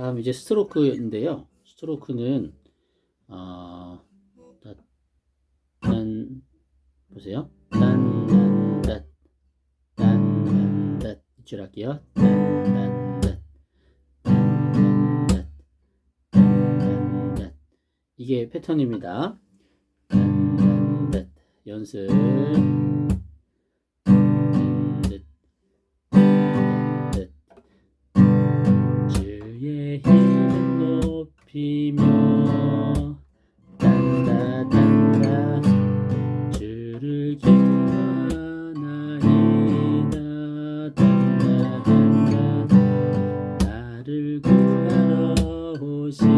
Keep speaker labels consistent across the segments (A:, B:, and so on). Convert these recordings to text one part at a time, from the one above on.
A: 다음 이제 스트로크인데요. 스트로크는 어, 다- 단 보세요. 딴딴따 딴딴따 이줄 할게요. 딴딴따 딴딴따 딴딴따 이게 패턴입니다. 딴딴따 연습 힘을 높이며 딴다딴다. 주를 기뻐하나이다 딴다딴다. 나를 구하러 오신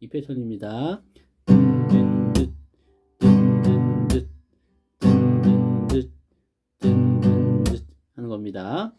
A: 이 패턴입니다 하는 겁니다